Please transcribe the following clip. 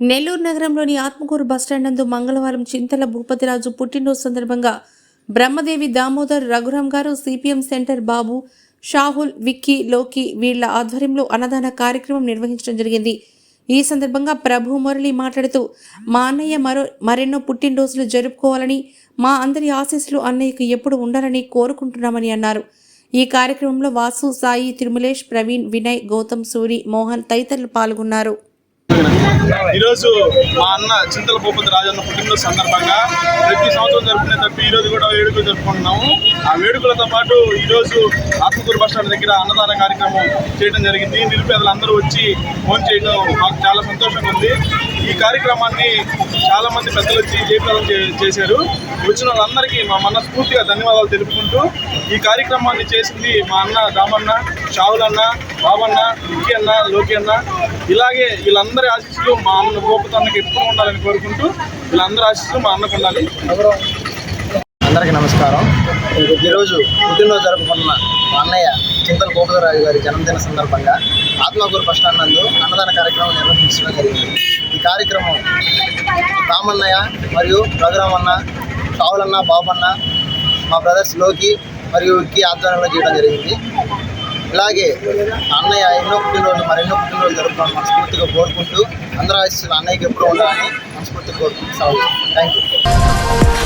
నెల్లూరు నగరంలోని ఆత్మకూరు బస్టాండ్ నందు మంగళవారం చింతల భూపతిరాజు పుట్టినరోజు సందర్భంగా బ్రహ్మదేవి దామోదర్ రఘురాం గారు సిపిఎం సెంటర్ బాబు షాహుల్ విక్కీ లోకి వీళ్ళ ఆధ్వర్యంలో అన్నదాన కార్యక్రమం నిర్వహించడం జరిగింది. ఈ సందర్భంగా ప్రభు మురళి మాట్లాడుతూ మా అన్నయ్య మరో మరెన్నో పుట్టినరోజులు జరుపుకోవాలని మా అందరి ఆశీస్సులు అన్నయ్యకు ఎప్పుడు ఉండాలని కోరుకుంటున్నామని అన్నారు. ఈ కార్యక్రమంలో వాసు సాయి తిరుమలేష్ ప్రవీణ్ వినయ్ గౌతమ్ సూరి మోహన్ తదితరులు పాల్గొన్నారు. ఈరోజు మా అన్న చింతల భూపతి రాజన్న పుట్టినరోజు సందర్భంగా ప్రతి సంవత్సరం జరుపుకునే తప్ప ఈరోజు కూడా వేడుకలు జరుపుకుంటున్నాము. ఆ వేడుకలతో పాటు ఈరోజు ఆత్మకూరు బస్ స్టాండ్ దగ్గర అన్నదాన కార్యక్రమం చేయడం జరిగింది. నిరుపేదలందరూ వచ్చి ఫోన్ చేయడం మాకు చాలా సంతోషంగా ఉంది. ఈ కార్యక్రమాన్ని చాలా మంది పెద్దలు వచ్చి జయప్రదం చే- చేశారు. వచ్చిన వాళ్ళందరికీ మా మనస్ఫూర్తిగా ధన్యవాదాలు తెలుపుకుంటూ ఈ కార్యక్రమాన్ని చేసింది మా అన్న దామన్న షావులన్న అన్న బాబన్న ఇంకి అన్న లోకి అన్న. ఇలాగే వీళ్ళందరి ఆశీస్సులు మా అన్న గోపతన్నకి ఎప్పుడు ఉండాలని కోరుకుంటూ వీళ్ళందరి ఆశీస్సులు మా అన్నకు ఉండాలి. అందరికీ నమస్కారం. ఈరోజు పుట్టినరోజు జరుపుకున్న మా అన్నయ్య చింతల గోపదరాజు గారి జన్మదిన సందర్భంగా ఆత్మకూరు బస్ స్టాండ్ నందు అన్నదాన కార్యక్రమం నిర్వహించడం జరిగింది. ఈ కార్యక్రమం రామన్నయ్య మరియు రఘురామన్న కావులన్న బాబన్న మా బ్రదర్స్లోకి మరియు విక్కీ ఆధ్వర్యంలో చేయడం జరిగింది. ఇలాగే అన్నయ్య ఎన్నో పుట్టినరోజు మరెన్నో పుట్టినరోజులు జరుపుకోవాలని మనస్ఫూర్తిగా కోరుకుంటూ అందరూ ఆశిస్తున్న అన్నయ్యకి ఎప్పుడు ఉండాలని మనస్ఫూర్తిగా కోరుకుంటున్నాం థ్యాంక్ యూ